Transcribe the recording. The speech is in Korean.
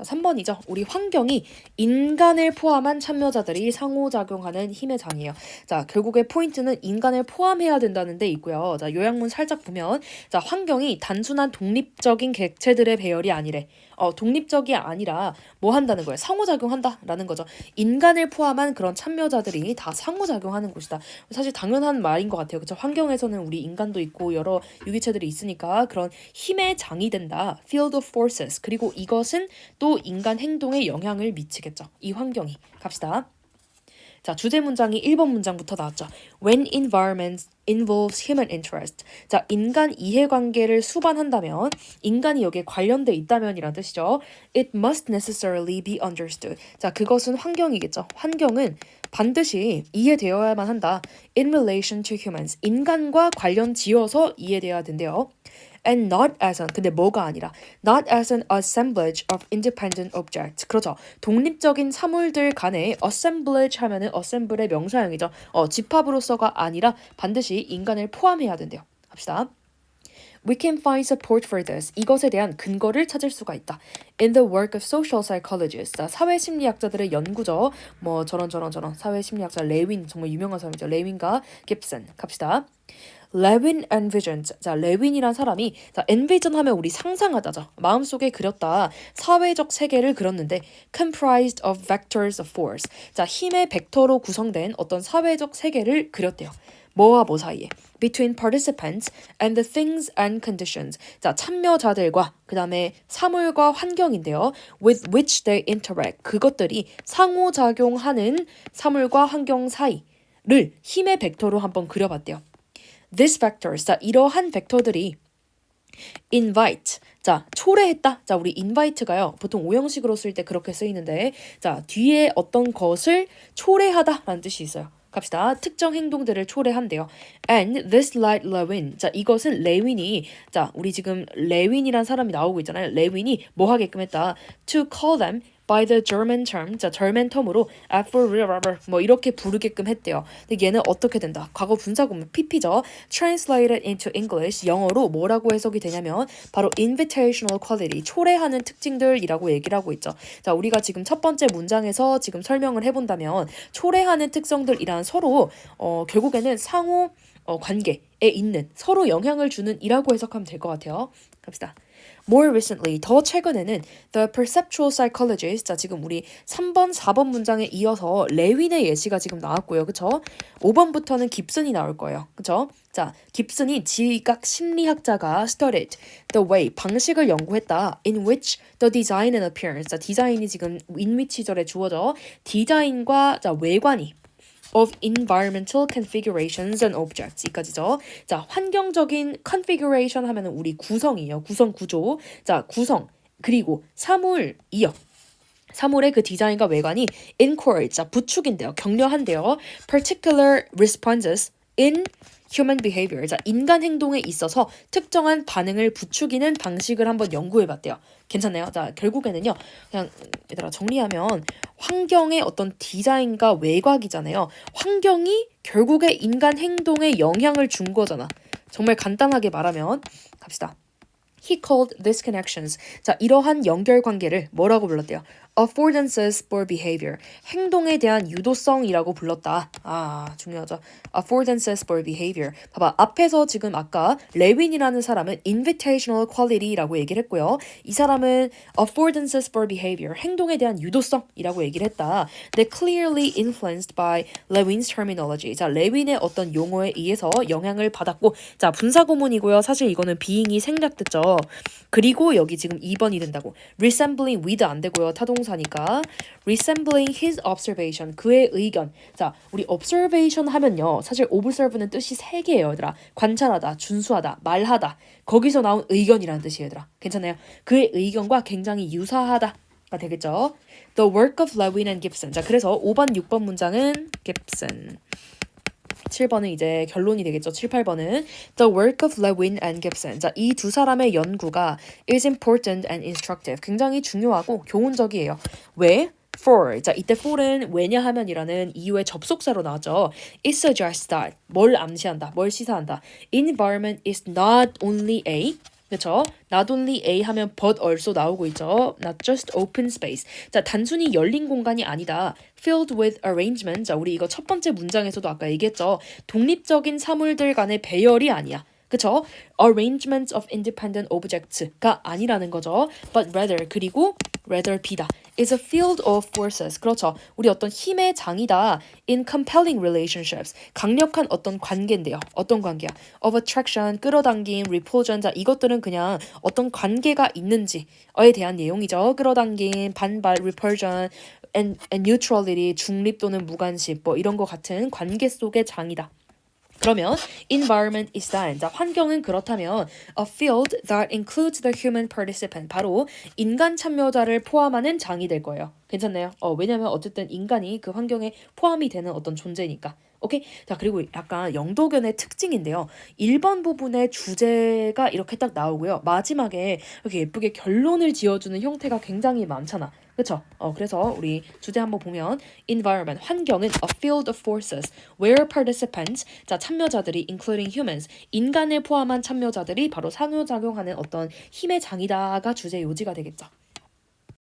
자, 3번이죠. 우리 환경이 인간을 포함한 참여자들이 상호작용하는 힘의 장이에요. 자, 결국에 포인트는 인간을 포함해야 된다는 데 있고요. 자, 요약문 살짝 보면 자, 환경이 단순한 독립적인 객체들의 배열이 아니래. 어, 독립적이 아니라 뭐 한다는 거예요? 상호작용한다라는 거죠. 인간을 포함한 그런 참여자들이 다 상호작용하는 곳이다. 사실 당연한 말인 것 같아요. 그렇죠? 환경에서는 우리 인간도 있고 여러 유기체들이 있으니까 그런 힘의 장이 된다. Field of forces. 그리고 이것은 또 인간 행동에 영향을 미치겠죠. 이 환경이. 갑시다. 자, 주제 문장이 1번 문장부터 나왔죠. When environment involves human interest. 자, 인간 이해관계를 수반한다면, 인간이 여기에 관련돼 있다면이란 뜻이죠. It must necessarily be understood. 자, 그것은 환경이겠죠. 환경은 반드시 이해되어야만 한다. In relation to humans. 인간과 관련 지어서 이해돼야 된대요. And not as an 근데 뭐가 아니라 not as an assemblage of independent objects 그렇죠 독립적인 사물들 간의 assemblage 하면은 assemble의 명사형이죠 어 집합으로서가 아니라 반드시 인간을 포함해야 된대요 합시다 We can find support for this. 이것에 대한 근거를 찾을 수가 있다. In the work of social psychologists. 자, 사회심리학자들의 연구죠. 뭐 저런 저런 저런 사회심리학자 레윈 정말 유명한 사람이죠. 레윈과 깁슨. 갑시다. 레윈 envisioned. 자, 레윈이란 사람이 자, envision 하면 우리 상상하다죠. 마음속에 그렸다. 사회적 세계를 그렸는데 comprised of vectors of force. 자, 힘의 벡터로 구성된 어떤 사회적 세계를 그렸대요. 뭐와 뭐 사이에 between participants and the things and conditions. 자, 참여자들과 그 다음에 사물과 환경인데요. with which they interact. 그것들이 상호작용하는 사물과 환경 사이를 힘의 벡터로 한번 그려봤대요. These vectors. 자, 이러한 벡터들이 invite. 자, 초래했다. 자, 우리 invite가요. 보통 오형식으로 쓸 때 그렇게 쓰이는데 자, 뒤에 어떤 것을 초래하다라는 뜻이 있어요. 갑시다. 특정 행동들을 초래한대요. And this light Lewin. 자, 이것은 레윈이 자, 우리 지금 레윈이란 사람이 나오고 있잖아요. 레윈이 뭐 하게끔 했다. To call them by the German term, 자, German 텀으로 Apple 뭐 이렇게 부르게끔 했대요. 근데 얘는 어떻게 된다? 과거 분사구문 PP죠. Translated into English, 영어로 뭐라고 해석이 되냐면 바로 invitational quality, 초래하는 특징들이라고 얘기를 하고 있죠. 자, 우리가 지금 첫 번째 문장에서 지금 설명을 해본다면 초래하는 특성들이란 서로 어, 결국에는 상호 어, 관계에 있는 서로 영향을 주는 이라고 해석하면 될 것 같아요. 갑시다. More recently, 더 최근에는 The Perceptual Psychologist, 자 지금 우리 3번, 4번 문장에 이어서 레윈의 예시가 지금 나왔고요. 그쵸? 5번부터는 깁슨이 나올 거예요. 그쵸? 자, 깁슨이 지각 심리학자가 studied the way, 방식을 연구했다. in which the design and appearance, 자 디자인이 지금 in which 시절에 주어져 디자인과 자 외관이 of environmental configurations and objects 이까지죠. 자, 환경적인 configuration 하면은 우리 구성이에요. 구성 구조. 자, 구성 그리고 사물이요. 사물의 그 디자인과 외관이 encourage, 자, 부축인데요. 격려한데요. particular responses in human behavior. 자, 인간 행동에 있어서 특정한 반응을 부추기는 방식을 한번 연구해 봤대요. 괜찮나요? 자, 결국에는요. 그냥 얘들아 정리하면 환경의 어떤 디자인과 외곽이잖아요. 환경이 결국에 인간 행동에 영향을 준 거잖아. 정말 간단하게 말하면 갑시다. He called these connections. 자, 이러한 연결 관계를 뭐라고 불렀대요? affordances for behavior. 행동에 대한 유도성이라고 불렀다. 아, 중요하죠. affordances for behavior. 봐봐. 앞에서 지금 아까 레윈이라는 사람은 invitational quality라고 얘기를 했고요. 이 사람은 affordances for behavior. 행동에 대한 유도성이라고 얘기를 했다. 근데 clearly influenced by Lewin's terminology. 자, 레윈의 어떤 용어에 의해서 영향을 받았고 자, 분사구문이고요. 사실 이거는 being이 생략됐죠. 그리고 여기 지금 2번이 된다고. resembling with 안 되고요. 타동사니까 resembling his observation 그의 의견. 자, 우리 observation 하면요. 사실 observe는 뜻이 세 개예요, 얘들아. 관찰하다, 준수하다, 말하다. 거기서 나온 의견이라는 뜻이에요, 얘들아. 괜찮아요? 그의 의견과 굉장히 유사하다. 가 되겠죠. The work of Lewin and Gibson. 자, 그래서 5번, 6번 문장은 Gibson. 7번은 이제 결론이 되겠죠. 7, 8번은 The work of Lewin and Gibson. 자, 이 두 사람의 연구가 is important and instructive. 굉장히 중요하고 교훈적이에요. 왜? for. 자, 이때 for은 왜냐하면이라는 이유의 접속사로 나왔죠. It suggests that 뭘 암시한다, 뭘 시사한다. Environment is not only a 그쵸? Not only A 하면 but also 나오고 있죠. Not just open space. 자, 단순히 열린 공간이 아니다. Filled with arrangement. 자, 우리 이거 첫 번째 문장에서도 아까 얘기했죠. 독립적인 사물들 간의 배열이 아니야. 그쵸? Arrangements of independent objects가 아니라는 거죠. But rather 그리고 rather B다. is a field of forces. 그렇죠. 우리 어떤 힘의 장이다. In compelling relationships. 강력한 어떤 관계인데요. 어떤 관계야? Of attraction, 끌어당김, repulsion. 자, 이것들은 그냥 어떤 관계가 있는지에 대한 내용이죠. 끌어당김, 반발, repulsion, and, and neutrality, 중립 또는 무관심, 뭐 이런 거 같은 관계 속의 장이다. 그러면 environment is then 자 환경은 그렇다면 a field that includes the human participant 바로 인간 참여자를 포함하는 장이 될 거예요. 괜찮나요? 어 왜냐면 어쨌든 인간이 그 환경에 포함이 되는 어떤 존재니까. 오케이? 자, 그리고 약간 영도견의 특징인데요. 1번 부분의 주제가 이렇게 딱 나오고요. 마지막에 이렇게 예쁘게 결론을 지어주는 형태가 굉장히 많잖아. 그쵸? 어, 그래서 우리 주제 한번 보면 environment, 환경은 a field of forces where participants, 자, 참여자들이 including humans, 인간을 포함한 참여자들이 바로 상호작용하는 어떤 힘의 장이다가 주제 요지가 되겠죠.